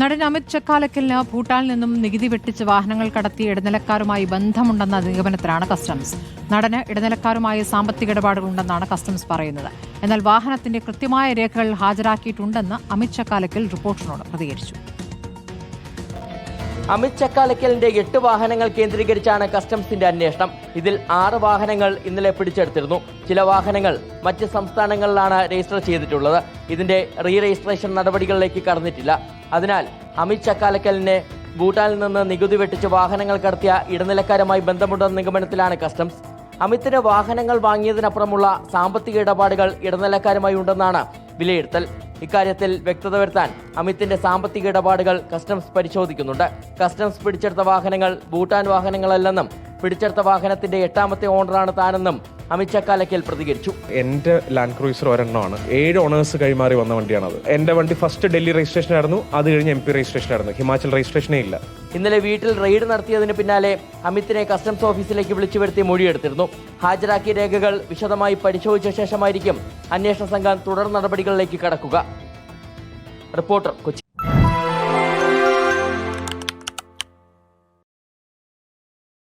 നടൻ അമിത് ചക്കാലക്കലിന് ഭൂട്ടാനിൽ നിന്നും നികുതി വെട്ടിച്ച് വാഹനങ്ങൾ കടത്തി ഇടനിലക്കാരുമായി ബന്ധമുണ്ടെന്ന നിഗമനത്തിലാണ് കസ്റ്റംസ്. നടന് ഇടനിലക്കാരുമായി സാമ്പത്തിക ഇടപാടുകൾ ഉണ്ടെന്നാണ് കസ്റ്റംസ് പറയുന്നത്. എന്നാൽ വാഹനത്തിന്റെ കൃത്യമായ രേഖകൾ ഹാജരാക്കിയിട്ടുണ്ടെന്ന് അമിത് ചക്കാലക്കൽ റിപ്പോർട്ടിനോട് പ്രതികരിച്ചു. അമിത് ചക്കാലക്കലിന്റെ എട്ട് വാഹനങ്ങൾ കേന്ദ്രീകരിച്ചാണ് കസ്റ്റംസിന്റെ അന്വേഷണം. ഇതിൽ ആറ് വാഹനങ്ങൾ ഇന്നലെ പിടിച്ചെടുത്തിരുന്നു. ചില വാഹനങ്ങൾ മറ്റ് സംസ്ഥാനങ്ങളിലാണ് രജിസ്റ്റർ ചെയ്തിട്ടുള്ളത്. ഇതിന്റെ റീ രജിസ്ട്രേഷൻ നടപടികളിലേക്ക് കടന്നിട്ടില്ല. അതിനാൽ അമിത് ചക്കാലക്കലിനെ ഭൂട്ടാനിൽ നിന്ന് നികുതി വെട്ടിച്ച് വാഹനങ്ങൾ കടത്തിയ ഇടനിലക്കാരുമായി ബന്ധമുണ്ടെന്ന നിഗമനത്തിലാണ് കസ്റ്റംസ്. അമിത്തിന് വാഹനങ്ങൾ വാങ്ങിയതിനപ്പുറമുള്ള സാമ്പത്തിക ഇടപാടുകൾ ഇടനിലക്കാരുമായി ഉണ്ടെന്നാണ് വിലയിരുത്തൽ. ഇക്കാര്യത്തിൽ വ്യക്തത വരുത്താൻ അമിത്തിന്റെ സാമ്പത്തിക ഇടപാടുകൾ കസ്റ്റംസ് പരിശോധിക്കുന്നുണ്ട്. കസ്റ്റംസ് പിടിച്ചെടുത്ത വാഹനങ്ങൾ ഭൂട്ടാൻ വാഹനങ്ങളല്ലെന്നും പിടിച്ചെടുത്ത വാഹനത്തിന്റെ എട്ടാമത്തെ ഓണറാണ് താനെന്നും അമിത് ചക്കാലക്കൽ പ്രതികരിച്ചു. എന്റെ ലാൻഡ് ക്രൂയിസർ ഒരെണ്ണമാണ്. ഏഴ് ഓണേഴ്സ് കൈമാറി വന്ന വണ്ടിയാണത്. എന്റെ വണ്ടി ഫസ്റ്റ് ഡൽഹി രജിസ്ട്രേഷൻ ആയിരുന്നു. അത് കഴിഞ്ഞ് എം പി രജിസ്ട്രേഷൻ ആയിരുന്നു. ഹിമാചൽ രജിസ്ട്രേഷനേ ഇല്ല. ഇന്നലെ വീട്ടിൽ റെയ്ഡ് നടത്തിയതിന് പിന്നാലെ അമിത്തിനെ കസ്റ്റംസ് ഓഫീസിലേക്ക് വിളിച്ചു വരുത്തി മൊഴിയെടുത്തിരുന്നു. ഹാജരാക്കിയ രേഖകൾ വിശദമായി പരിശോധിച്ച ശേഷമായിരിക്കും അന്വേഷണ സംഘം തുടർ നടപടികളിലേക്ക് കടക്കുക. റിപ്പോർട്ടർ കൊച്ചി